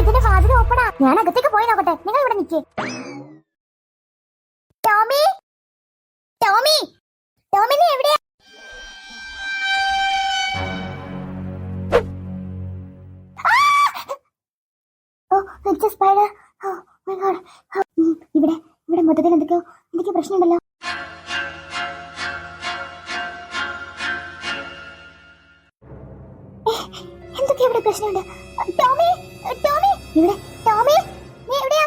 ഇതിന്റെ വാതിൽ ഓപ്പണാ ഞാൻ അകത്തേക്ക് പോയി നോക്കട്ടെ. നിങ്ങൾ ഇവിടെ നിൽക്കേ ടോമി? ടോമി? ടോമി നീ എവിടെയാ? ഇവിടെ ഇവിടെ മൊത്തത്തിൽ എന്തൊക്കെയോ എന്തൊക്കെയോ പ്രശ്നമുണ്ടല്ലോ. ഏ, എന്തൊക്കെയോ ഇവിടെ പ്രശ്നമുണ്ട്? ടോമി ടോമി ഇവിടെ ടോമി നീ എവിടെയാ?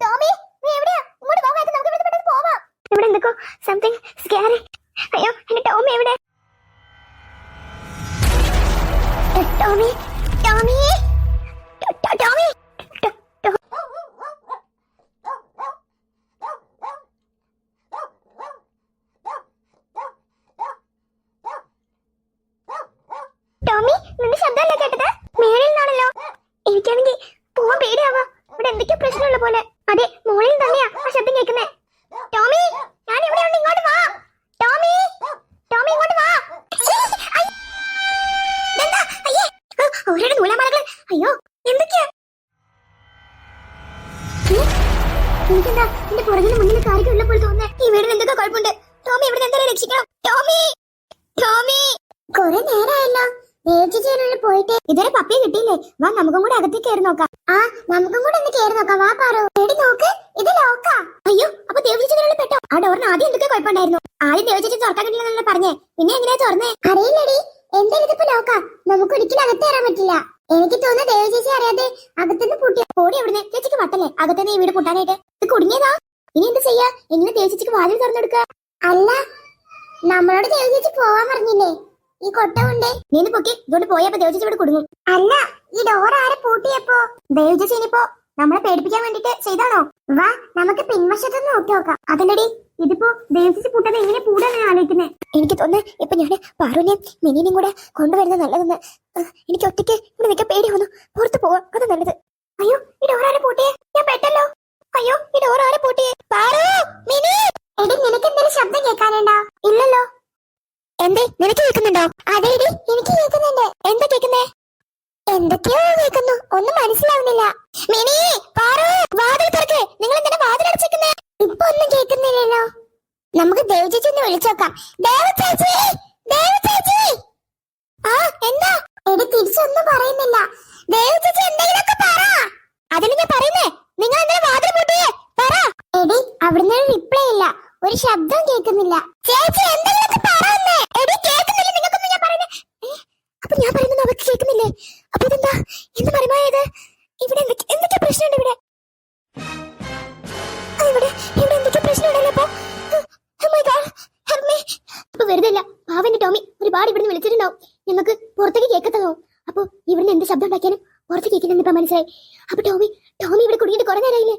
ടോമി നീ എവിടെയാ? ഇങ്ങോട്ട് പോകാൻ നമുക്ക് ഇവിടെ പെട്ടെന്ന് പോവാം. ഇവിടെ എന്തൊക്കെ സംതിങ് സ്കാരി അയ്യോ എന്റെ ടോമി എവിടെ? ടോമി ടോ- ടോ- ടോമി ടോ- ടോ- ടോമി നിന്റെ ശബ്ദമല്ലേ കേട്ടത് മേളിൽ നിന്നാണല്ലോ എനിക്കാണെങ്കിൽ പോവാൻ പേടിയാവാ ഇവിടെ എന്തൊക്കെയോ പ്രശ്നമുള്ള പോലെ അതെ മോളിൽ തന്നെയാ ആ ശബ്ദം കേൾക്കുന്നേ ടോമി ഞാൻ ഇവിടെ ഉണ്ട് ഇങ്ങോട്ട് വാ ടോമി ടോമി ഇങ്ങോട്ട് വാ ഐ, ഇതെന്താ? അയ്യേ. ആ, ഓരോരോ നൂലാമാലകൾ അയ്യോ എന്തൊക്കെയാ? എനിക്കെന്താ എന്റെ പുറകിന് മുന്നിൽ കാര്യം ഉള്ളപ്പോൾ തോന്നുന്നേ ഈ വീടിന് എന്തൊക്കെ കുഴപ്പമുണ്ട്? ടോമി ഇവിടെ എന്തായാലും രക്ഷിക്കണം. ടോമി! ടോമി! കുറെ നേരമായല്ലോ ദേവചേച്ചിയുടെ പോയിട്ട് ഇതുവരെ പപ്പിയെ കിട്ടിയില്ലേ? വാ നമുക്കും കൂടെ അകത്തേക്ക് കയറി നോക്കാം. ആ നമുക്കും കൂടെ ഒന്ന് കയറി നോക്കാം. വാ പാറു. എടി നോക്ക്. ഇത് ലോക്കാ. അയ്യോ അപ്പൊ ദേവചേച്ചിയുടെ പെട്ടോ? ആ ഡോറിന് ആദ്യം എന്തൊക്കെ കുഴപ്പമുണ്ടായിരുന്നു. ആദ്യം ദേവചേച്ചി തുറക്കാൻ കിട്ടില്ലെന്നല്ലേ പറഞ്ഞേ. പിന്നെ എങ്ങനെയാ തുറന്നേ? അറിയില്ലടി. എന്തായാലും ഇതിപ്പോ ലോക്കാ നമുക്ക് ഒരിക്കലും അകത്ത് കയറാൻ പറ്റില്ല. എനിക്ക് തോന്നുന്നു ദേവചേച്ചി അറിയാതെ അകത്തുനിന്ന് പൂട്ടിയ ഓടി എവിടുന്ന്? ചേച്ചിക്ക് വട്ടല്ലേ? അകത്തുനിന്ന് ഈ വീട് പൂട്ടാനായിട്ട്. ഇത് കുടുങ്ങിയതാ? ഇനി എന്ത് ചെയ്യാ? എങ്ങനെ ദേവചേച്ചിക്ക് വാതിൽ തുറന്നെടുക്കുക അല്ല നമ്മളോട് ദേവചേച്ചി പോവാൻ പറഞ്ഞില്ലേ? ഈ കൊട്ട കൊണ്ടേ. നീ പൊക്കി. ഇതുകൊണ്ട് പോയപ്പോ ദേവചേച്ചി ഇവിടെ കുടുങ്ങും. അല്ല ഈ ഡോർ ആരെ പൂട്ടിയപ്പോ? ദേവചേച്ചി ഇനിയിപ്പോ നമ്മളെ പേടിപ്പിക്കാൻ വേണ്ടിട്ട് ചെയ്താണോ? വാ നമുക്ക് പിൻവശത്തൊന്ന് നോക്കി നോക്കാം. അതല്ലടി ഇതിപ്പോ ദേവചേച്ചി പൂട്ടത് എങ്ങനെ പൂടാനാണ് ഞാൻ ആലോചിക്കുന്നേ? എനിക്ക് തോന്നുന്നു ഇപ്പൊ ഞാൻ പാറുവിനെയും മിനിനെയും കൂടെ കൊണ്ടുവരുന്നത് നല്ലതെന്ന്. എനിക്ക് ഒറ്റയ്ക്ക് ഇവിടെ നിൽക്കാൻ പേടി വന്നു പുറത്ത് പോവാം അത് നല്ലത്. അയ്യോ ഈ ഡോറാരെ പൂട്ടിയെ? ഞാൻ പെട്ടല്ലോ. അയ്യോ ഈ ഡോറാരെ പൂട്ടിയെ പൂട്ടിയേ? പാറു മിനി! എടി നിനക്ക് എന്തെങ്കിലും ശബ്ദം കേൾക്കാനുണ്ടോ? ഇല്ലല്ലോ. എന്തേ നിനക്ക് കേൾക്കുന്നുണ്ടോ? അതെടി എനിക്ക് കേൾക്കുന്നുണ്ട്. എന്താ കേൾക്കുന്നേ? എന്തൊക്കെയോ കേൾക്കുന്നു. ഒന്നും മനസ്സിലാവുന്നില്ല. മിനി പാറു നിങ്ങൾ ഒന്നും നമുക്ക് ആ എന്താ? എടി പറയുന്നില്ല. പറയുന്നേ നിങ്ങൾ എടി റിപ്ലൈ ഇല്ല. ഒരു ശബ്ദം കേൾക്കുന്നില്ല. ചേച്ചി എന്തെങ്കിലുമൊക്കെ പറയുന്നേ എടി കേൾക്കുന്നില്ല നിങ്ങൾക്കൊന്നും ഞാൻ പറയുന്നേ ഏ, അപ്പൊ ഞാൻ പറയുന്നത് അവർക്ക് കേൾക്കുന്നില്ലേ അപ്പൊ ഇതെന്താ എന്ത് മറിമായത് ഇവിടെ എന്തൊക്കെ പ്രശ്നമുണ്ട് ഇവിടെ? ഇവിടെ ടോമി എന്ത് ശബ്ദം ടോമി ടോമി ഇവിടെ ഇല്ല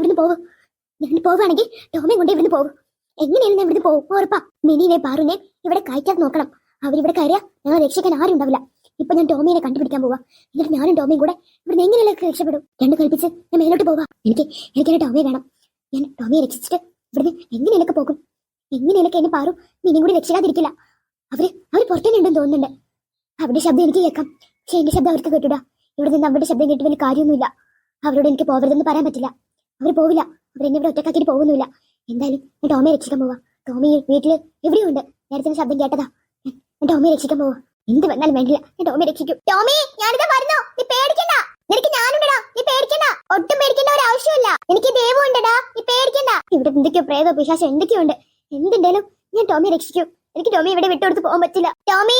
ഞാൻ പോകും ഞാൻ പോകും ഉറപ്പാ. മിനിനെ പാറുനെ ഇവിടെ കയറ്റാൻ നോക്കണം. അവരിവിടെ കയറിയാ ഞങ്ങൾ രക്ഷിക്കാൻ ആരും ഉണ്ടാവില്ല. ഇപ്പൊ ഞാൻ ടോമിയെ കണ്ടുപിടിക്കാൻ പോവാ. എന്നിട്ട് ഞാനും ടോമിയും കൂടെ ഇവിടുന്ന് എങ്ങനെയൊക്കെ രക്ഷപ്പെടും? രണ്ട് കൽപ്പിച്ച് ഞാൻ മേലോട്ട് പോവാ. എനിക്ക് എനിക്ക് ടോമിയെ വേണം. ഞാൻ ടോമിയെ രക്ഷിച്ചിട്ട് ഇവിടുന്ന് എങ്ങനെയൊക്കെ പോകും. എങ്ങനെയൊക്കെ എന്നെ പാറും. മിനിയും കൂടി രക്ഷിക്കാതിരിക്കില്ല. അവർ അവർ പുറത്തുനിന്നുണ്ടെന്ന് തോന്നുന്നുണ്ട്. അവരുടെ ശബ്ദം എനിക്ക് കേൾക്കാം. പക്ഷെ എന്റെ ശബ്ദം അവർക്ക് കേട്ടിടാ. ഇവിടെ നിന്ന് അവരുടെ ശബ്ദം കേട്ട് വലിയ കാര്യമൊന്നുമില്ല. അവരോട് എനിക്ക് പോകരുതെന്ന് പറയാൻ പറ്റില്ല. അവർ പോവില്ല. അവരെന്നെ ഇവിടെ ഒറ്റക്കാക്കി പോകുന്നില്ല എന്തായാലും ഞാൻ ടോമിയെ രക്ഷിക്കാൻ പോവാ. ടോമി വീട്ടിൽ എവിടെയുണ്ട് നേരത്തെ ശബ്ദം കേട്ടതാ. ഞാൻ ടോമിയെ രക്ഷിക്കാൻ പോവാ. എന്ത് വന്നാലും വേണ്ടില്ല. ഞാൻ ടോമി രക്ഷിക്കും. ടോമി ഞാനിതാ വരുന്നു. നീ പേടിക്കണ്ട. നിനക്ക് ഞാനുണ്ടടാ. നീ പേടിക്കണ്ട. ഒട്ടും പേടിക്കേണ്ട ഒരു ആവശ്യമില്ല എനിക്ക് ദൈവം ഉണ്ടടാ. നീ പേടിക്കണ്ട. ഇവിടെ എന്തൊക്കെയോ പ്രേതോ പിശാശം എന്തൊക്കെയോ ഉണ്ട്. എന്തുണ്ടേലും ഞാൻ ടോമിയെ രക്ഷിക്കും. എനിക്ക് ടോമി ഇവിടെ വിട്ടുകൊടുത്ത് പോകാൻ പറ്റില്ല. ടോമി!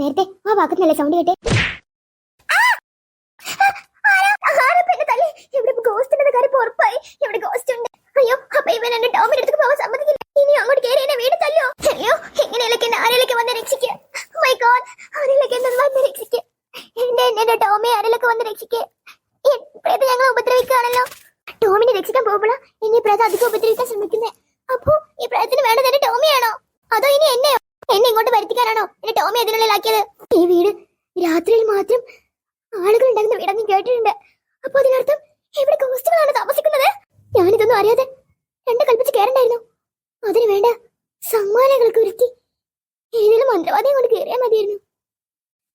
നേരത്തെ ആ ഭാഗത്തുനിന്നല്ലേ സൗണ്ട് കേട്ടെ. അയ്യോ അപ്പൊ ഇവൻ ടോമിന്റെ അടുത്ത് പോകാൻ സമ്മതിക്കില്ല. ഇനി അങ്ങോട്ട് കയറി എന്നെ വീട് തല്ലോ അയ്യോ എങ്ങനെയൊക്കെ ആരെയൊക്കെ വന്ന് രക്ഷിക്കുക മൈ ഗോഡ് ആരെയൊക്കെ എന്നെ വന്ന് രക്ഷിക്കുക എന്റെ ആരെയൊക്കെ വന്ന് രക്ഷിക്കേ. പ്രേത ഞങ്ങളെ ഉപദ്രവിക്കുകയാണല്ലോ. ടോമിനെ രക്ഷിക്കാൻ പോകുമ്പോഴാ ഇനി പ്രേത അധികം ഉപദ്രവിക്കാൻ ശ്രമിക്കുന്നേ. അപ്പോ ഈ പ്രേതത്തിന് വേണ്ടത് എന്റെ ടോമിയാണോ? അതോ ഇനി എന്നെയോ എന്നെ ഇങ്ങോട്ട് വരുത്തിക്കാനാണോ? എന്റെ ടോമി അതിനുള്ളിലാക്കിയത്? ഈ വീട് രാത്രിയിൽ മാത്രം ആളുകൾ ഉണ്ടാകുന്ന വീടൊന്നും കേട്ടിട്ടുണ്ട്. അപ്പൊ അതിനർത്ഥം ഇവിടെ ഗോസ്റ്റുകളാണ് താമസിക്കുന്നത്? ഞാനിതൊന്നും അറിയാതെ രണ്ട് കൽപ്പിച്ച് കയറണ്ടായിരുന്നു അതിനു വേണ്ട സമ്മാനങ്ങൾക്ക് ഒരുക്കി ഏതെങ്കിലും മന്ത്രവാദിയെ കൊണ്ട് കയറിയാൽ മതിയായിരുന്നു.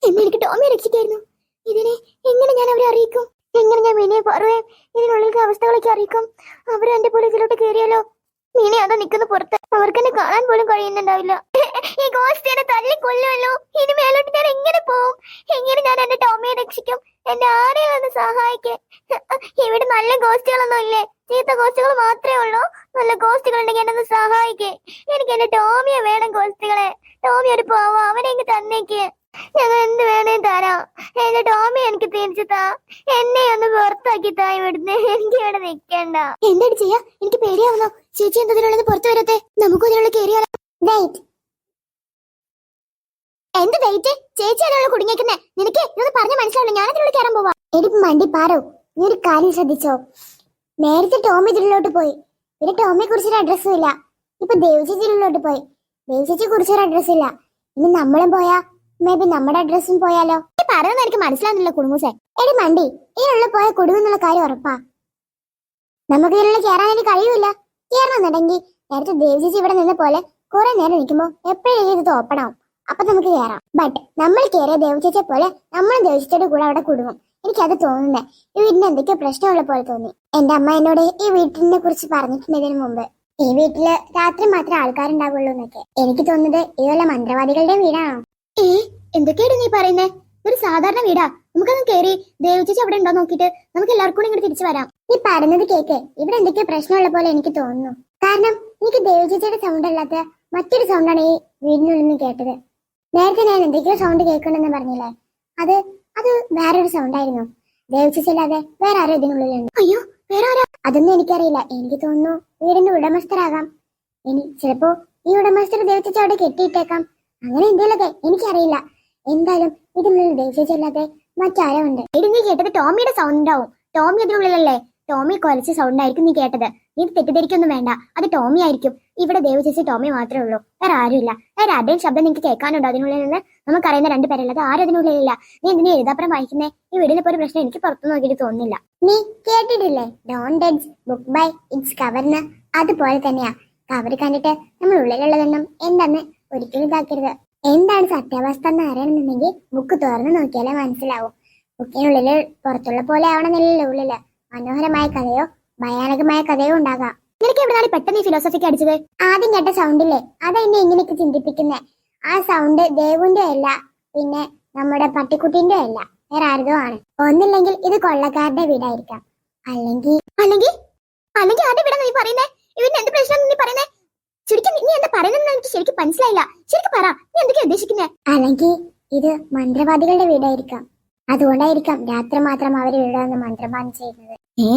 എന്നെ എനിക്ക് ടോമിയെ രക്ഷിക്കായിരുന്നു. ഇതിനെ എങ്ങനെ ഞാൻ അവരെ അറിയിക്കും? എങ്ങനെ ഞാൻ മീനയെ പറയുകയും ഇതിനുള്ളിലെ അവസ്ഥകളൊക്കെ അറിയിക്കും. അവർ എന്റെ പോലെ ഇതിലോട്ട് കയറിയാലോ മീനെ അതാ നിൽക്കുന്ന പുറത്ത്. അവർക്ക് എന്നെ കാണാൻ പോലും കഴിയുന്നുണ്ടാവില്ല. ഈ ഗോസ്റ്റിനെ തല്ലി കൊല്ലുമല്ലോ ഇനി മേലോട്ട് ഞാൻ എങ്ങനെ പോവും? എങ്ങനെ ഞാൻ എന്റെ ടോമിയെ രക്ഷിക്കും? എന്നെ ആരെയും ഒന്ന് സഹായിക്കേ ഇവിടെ നല്ല ഗോസ്റ്റുകളൊന്നും ഇല്ലേ ചീത്ത ഗോസ്റ്റുകൾ മാത്രമേ ഉള്ളൂ. നല്ല ഗോസ്റ്റുകൾ ഉണ്ടെങ്കിൽ എന്നെ ഒന്ന് സഹായിക്കേ. എനിക്ക് എന്റെ ടോമിയെ വേണം ഗോസ്റ്റുകളെ ടോമി ഒരു പോവോ. അവനെ എനിക്ക് തന്നേക്ക്. ഞങ്ങൾ എന്ത് വേണേ തരാം. എന്റെ ടോമി എനിക്ക് തിരിച്ചു താ. എന്നെ ഒന്ന് പുറത്താക്കി താ ഇവിടുന്ന്. എനിക്ക് ഇവിടെ നിക്കണ്ട. എന്താണ് ചെയ്യാ? എനിക്ക് പേടിയാവുന്നു? ചേച്ചി എന്തതിനുള്ളത് പുറത്തു വരത്തെ നമുക്ക് അതിനുള്ള കയറിയാലോ എന്ത് വെയിറ്റ് ചേച്ചി അതിനുള്ള കുടുങ്ങിയേക്കുന്നേ. നിനക്ക് ഇതൊന്ന് പറഞ്ഞ മനസ്സിലാവില്ല ഞാൻ അതിനുള്ള കയറാൻ പോവാ. എടി മണ്ടി പാറോ നീ ഒരു കാര്യം ശ്രദ്ധിച്ചോ? നേരത്തെ ടോമി ഇതിലോട്ട് പോയി. പിന്നെ ടോമിയെ കുറിച്ചൊരു അഡ്രസ്സും ഇല്ല. ഇപ്പൊ ദേവചേച്ചി ഇതിലോട്ട് പോയി. ദേവചേച്ചിയെ കുറിച്ചൊരു അഡ്രസ്സും ഇല്ല. ഇനി നമ്മളും പോയാ മേ ബി നമ്മുടെ അഡ്രസ്സും പോയാലോ? പറയുന്നത് എനിക്ക് മനസ്സിലാവുന്നില്ല കുടുംബസേ എടി മണ്ടി ഇതിനുള്ള പോയ കുടുങ്ങുന്നുള്ള കാര്യം ഉറപ്പാ. നമുക്ക് ഇതിനുള്ള കയറാൻ എനിക്ക് കഴിയൂല. കയറണമെന്നുണ്ടെങ്കിൽ നേരത്തെ ദേവചേച്ചി ഇവിടെ നിന്ന പോലെ കുറെ നേരം നിൽക്കുമ്പോ എപ്പോഴും ഇത് ഓപ്പൺ ആവും. അപ്പൊ നമുക്ക് കയറാം ബട്ട് നമ്മൾ കയറിയ ദേവചേച്ചിയെ പോലെ നമ്മളും ദേവചേച്ചിയുടെ കൂടെ അവിടെ കുടുങ്ങും എനിക്കത് തോന്നുന്നേ ഈ വീടിന് എന്തൊക്കെയോ പ്രശ്നമുള്ള പോലെ തോന്നി. എന്റെ അമ്മ എന്നോട് ഈ വീട്ടിനെ കുറിച്ച് പറഞ്ഞിട്ടുണ്ടതിന് മുമ്പ് ഈ വീട്ടിൽ രാത്രി മാത്രമേ ആൾക്കാരുണ്ടാവുള്ളൂ എന്നൊക്കെ. എനിക്ക് തോന്നുന്നത് ഇതുപോലെ മന്ത്രവാദികളുടെ വീടാണോ? ഏ എന്തൊക്കെയാണ് നീ പറയുന്നേ? ഒരു സാധാരണ വീടാ. നമുക്കൊന്ന് കേറി ദേവചേച്ചി അവിടെ ഉണ്ടോ നോക്കിട്ട് നമുക്ക് എല്ലാവർക്കും കൂടി ഇങ്ങോട്ട് തിരിച്ചു വരാം. നീ പറയുന്നത് കേക്ക്. ഇവിടെ എന്തൊക്കെയോ പ്രശ്നമുള്ള പോലെ എനിക്ക് തോന്നുന്നു. കാരണം എനിക്ക് ദേവചേച്ചിയുടെ സൗണ്ട് അല്ലാത്ത മറ്റൊരു സൗണ്ടാണ് ഈ വീടിനുള്ളിൽ നിന്ന് കേട്ടത്. നേരത്തെ ഞാൻ എന്തൊക്കെയോ സൗണ്ട് കേൾക്കണമെന്ന് പറഞ്ഞില്ലേ? അത് അത് വേറൊരു സൗണ്ടായിരുന്നു ആയിരുന്നു. ദേവചേച്ചി അല്ലാതെ വേറെ ആരോ ഇതിനുള്ളിലുണ്ട്. അയ്യോ വേറെ ആരോ? അതൊന്നും എനിക്കറിയില്ല. എനിക്ക് തോന്നുന്നു വീടിന്റെ ഉടമസ്ഥരാകാം. ഇനി ചിലപ്പോ ഈ ഉടമസ്ഥർ ദേവചേച്ചി അവിടെ കെട്ടിയിട്ടേക്കാം. അങ്ങനെ എന്തെങ്കിലുമൊക്കെ എനിക്കറിയില്ല. എന്തായാലും ഇതിനുള്ളിൽ അല്ലാതെ മറ്റാരോ ഉണ്ട് എടി നീ കേട്ടത് ടോമിയുടെ സൗണ്ട് ഉണ്ടാവും ടോമി അതിനുള്ളിലല്ലേ? ടോമി കൊലച്ച സൗണ്ട് ആയിരിക്കും നീ കേട്ടത്. നീ തെറ്റിദ്ധരിക്കൊന്നും വേണ്ട. അത് ടോമി ആയിരിക്കും. ഇവിടെ ദേവചേച്ചി ടോമി മാത്രമേ ഉള്ളൂ. വേറെ ആരുമില്ല. വേറെ ആരുടെയും ശബ്ദം നിങ്ങൾക്ക് കേൾക്കാനുണ്ടോ അതിനുള്ളിൽ നിന്ന്? നമുക്കറിയുന്ന രണ്ട് പേരല്ലാതെ ആരും അതിനുള്ളിലില്ല. നീ എന്തിനെ എഴുതാപ്പുറം വായിക്കുന്നേ? ഈ വീടിലിപ്പോ ഒരു പ്രശ്നം എനിക്ക് പുറത്തു നോക്കിയിട്ട് തോന്നുന്നില്ല. നീ കേട്ടിട്ടില്ലേ? ഡോൺ ഡെഡ്സ് ബുക്ക് ബൈ ഇറ്റ്സ് കവർന്ന് അതുപോലെ തന്നെയാ. കവർ കണ്ടിട്ട് നമ്മൾ ഉള്ളിലുള്ളതെന്നും എന്താന്ന് ഒരിക്കലും ഇതാക്കരുത്. എന്താണ് സത്യാവസ്ഥ എന്ന് അറിയണമെന്നുണ്ടെങ്കിൽ ബുക്ക് തുറന്നു നോക്കിയാലേ മനസ്സിലാവും. ബുക്കിനുള്ളിൽ പുറത്തുള്ള പോലെ ആവണമെന്നില്ലല്ലോ ഉള്ളിൽ. മനോഹരമായ കഥയോ ഭയാനകമായ കഥയോ ഉണ്ടാകാം. നിനക്ക് എവിടെയാണ് പെട്ടെന്ന് ഈ ഫിലോസഫിക്ക് അടിച്ചത്? ആദ്യം കേട്ട സൗണ്ടില്ലേ അതാ എന്നെ ഇങ്ങനെയൊക്കെ ചിന്തിപ്പിക്കുന്നേ. ആ സൗണ്ട് ദേവുന്റെ അല്ല പിന്നെ നമ്മുടെ പട്ടിക്കുട്ടിന്റെ അല്ല. വേറെ ആരുതോ ആണ്. ഒന്നില്ലെങ്കിൽ ഇത് കൊള്ളക്കാരുടെ വീടായിരിക്കാം. അല്ലെങ്കിൽ അല്ലെങ്കിൽ അല്ലെങ്കിൽ ആരുടെ വീടാ നീ പറയുന്നേ? ഇവന് എന്ത് പ്രശ്നം നീ പറയുന്നേ? ശരിക്കും നീ എന്താ പറയുന്നത് എനിക്ക് ശരിക്കും മനസ്സിലായില്ല. ശരിക്കും പറ നീ എന്തൊക്കെയാ ഉദ്ദേശിക്കുന്നേ? അല്ലെങ്കിൽ ഇത് മന്ത്രവാദികളുടെ വീടായിരിക്കാം. അതുകൊണ്ടായിരിക്കാം രാത്രി മാത്രം അവർ വീടാന്ന് വന്ന് മന്ത്രപാനം ചെയ്യുന്നത്. ഏ?